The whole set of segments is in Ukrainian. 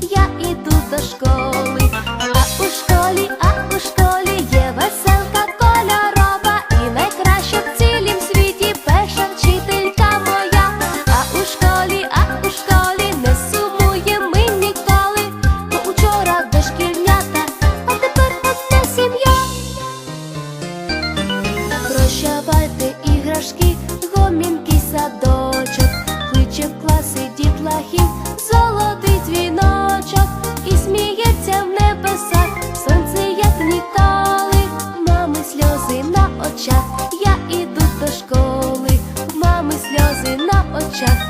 я іду до школи, а у школі. Очах, я іду до школи, мами сльози на очах,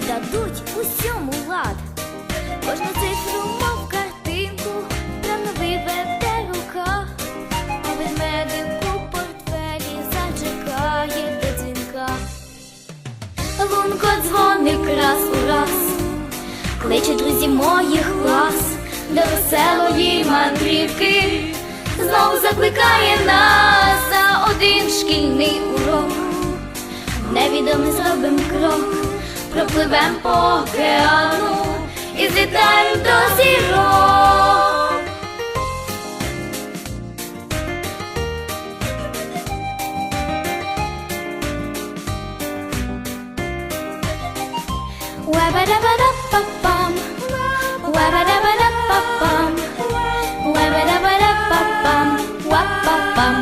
І дадуть усьому лад. Кожну цифру, мов картинку, правно виведе рука, а ведмедик у портфелі зачекає до дзвінка. Лунко дзвоник раз у раз, кличе друзі моїх клас до веселої мандрівки, знову закликає нас за один шкільний урок. Невідомий зробим крок, пропливем по океану і злітаєм до зірок. Wabba-dabba-dabba-bum. Wabba-dabba-dabba-bum. Wabba-dabba-dabba-bum. Wap-bap-bum.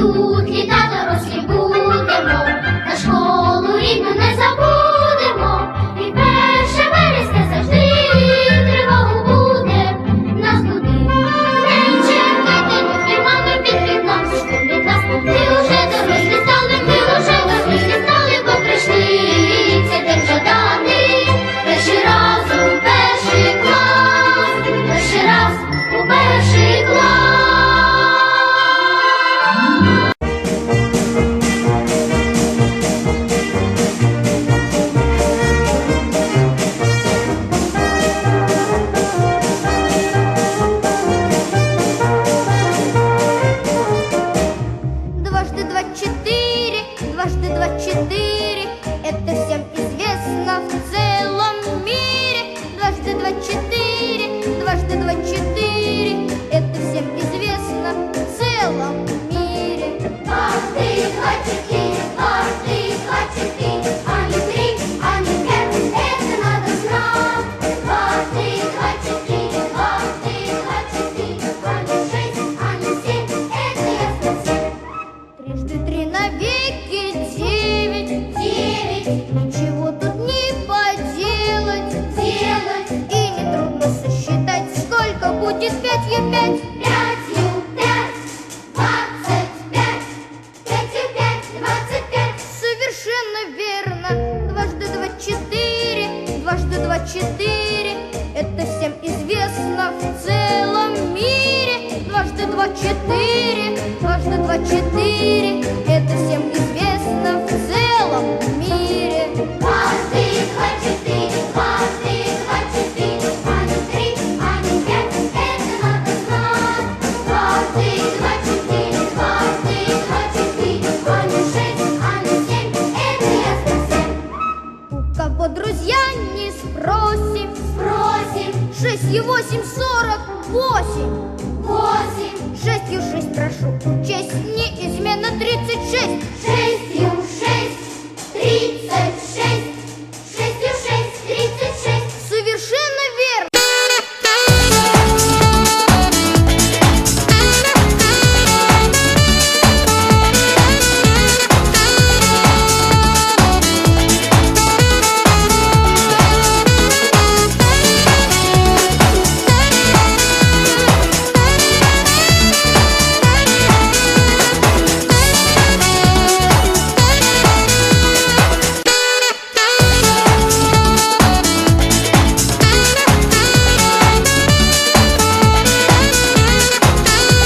тут літа дорослі. Просим, просим. Шесть и восемь сорок восемь. Восемь. Шестью шесть прошу учесть неизменно тридцать шесть. Шестью шесть.